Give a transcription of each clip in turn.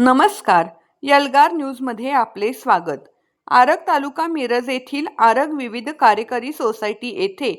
नमस्कार. यलगार न्यूजमध्ये आपले स्वागत. आरग तालुका मिरज येथील आरग विविध कार्यकारी सोसायटी येथे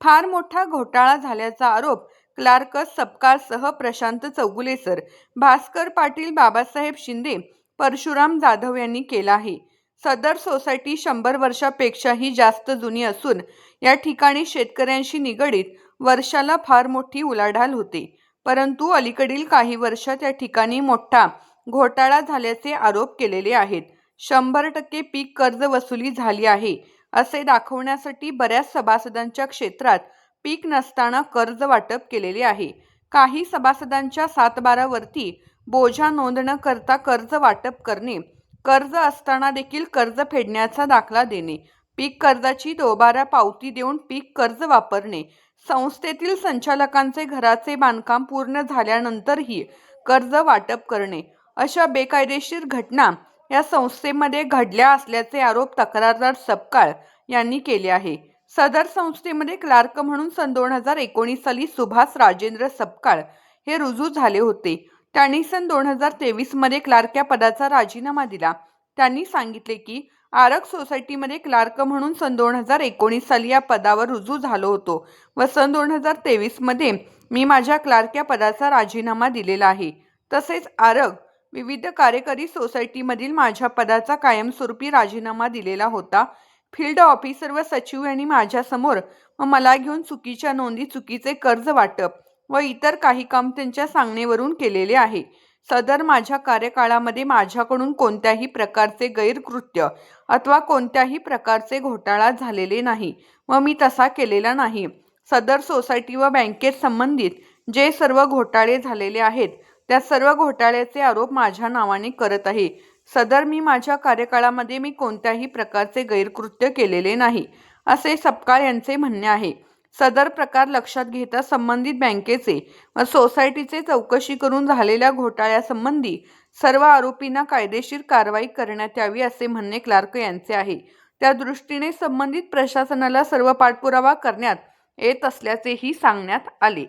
फार मोठा घोटाळा झाल्याचा आरोप क्लार्क सपकाळसह प्रशांत चौगुलेसर भास्कर पाटील बाबासाहेब शिंदे परशुराम जाधव यांनी केला आहे. सदर सोसायटी शंभर वर्षापेक्षाही जास्त जुनी असून या ठिकाणी शेतकऱ्यांशी निगडीत वर्षाला फार मोठी उलाढाल होते. परंतु अलीकडील काही वर्षात या ठिकाणी मोठा घोटाळा झाल्याचे आरोप केलेले आहेत. शंभर टक्के पीक कर्ज वसुली झाली आहे असे दाखवण्यासाठी बऱ्याच सभासदांच्या क्षेत्रात पीक नसताना कर्ज वाटप केलेले आहे. काही सभासदांच्या सातबारावरती बोझा नोंद न करता कर्ज वाटप करणे कर्ज असताना देखील कर्ज फेडण्याचा दाखला देणे पीक कर्जाची दोबारा पावती देऊन पीक कर्ज वापरणे संस्थेतील संचालकांचे घराचे बांधकाम पूर्ण झाल्यानंतरही कर्ज वाटप करणे अशा बेकायदेशीर घटना या संस्थेमध्ये घडल्या असल्याचे आरोप तक्रारदार सपकाळ यांनी केले आहे. सदर संस्थेमध्ये क्लार्क म्हणून सन दोन हजार एकोणीस साली सुभाष राजेंद्र सपकाळ हे रुजू झाले होते. त्यांनी सन दोन हजार तेवीसमध्ये क्लार्क या पदाचा राजीनामा दिला. त्यांनी सांगितले की आरग सोसायटीमध्ये क्लार्क म्हणून सन दोन हजार एकोणीस साली या पदावर रुजू झालो होतो व सन दोन हजार तेवीसमध्ये मी माझ्या क्लार्क या पदाचा राजीनामा दिलेला आहे. तसेच आरग विविध कार्यकारी सोसायटीमधील माझ्या पदाचा कायमस्वरूपी राजीनामा दिलेला होता. फील्ड ऑफिसर व सचिव यांनी माझ्यासमोर व मला घेऊन चुकीच्या नोंदी चुकीचे कर्ज वाटप व इतर काही काम त्यांच्या सांगणेवरून केलेले आहे. सदर माझ्या कार्यकाळामध्ये माझ्याकडून कोणत्याही प्रकारचे गैरकृत्य अथवा कोणत्याही प्रकारचे घोटाळा झालेले नाही व मी तसा केलेला नाही. सदर सोसायटी व बँकेत संबंधित जे सर्व घोटाळे झालेले आहेत त्या सर्व घोटाळ्याचे आरोप माझ्या नावाने करत आहे. सदर मी माझ्या कार्यकाळामध्ये मी कोणत्याही प्रकारचे गैरकृत्य केलेले नाही असे सपकाळ यांचे म्हणणे आहे. सदर प्रकार लक्षात घेता संबंधित बँकेचे व सोसायटीचे चौकशी करून झालेल्या घोटाळ्यासंबंधी सर्व आरोपींना कायदेशीर कारवाई करण्यात यावी असे म्हणणे क्लार्क यांचे आहे. त्या दृष्टीने संबंधित प्रशासनाला सर्व पाठपुरावा करण्यात येत असल्याचेही सांगण्यात आले.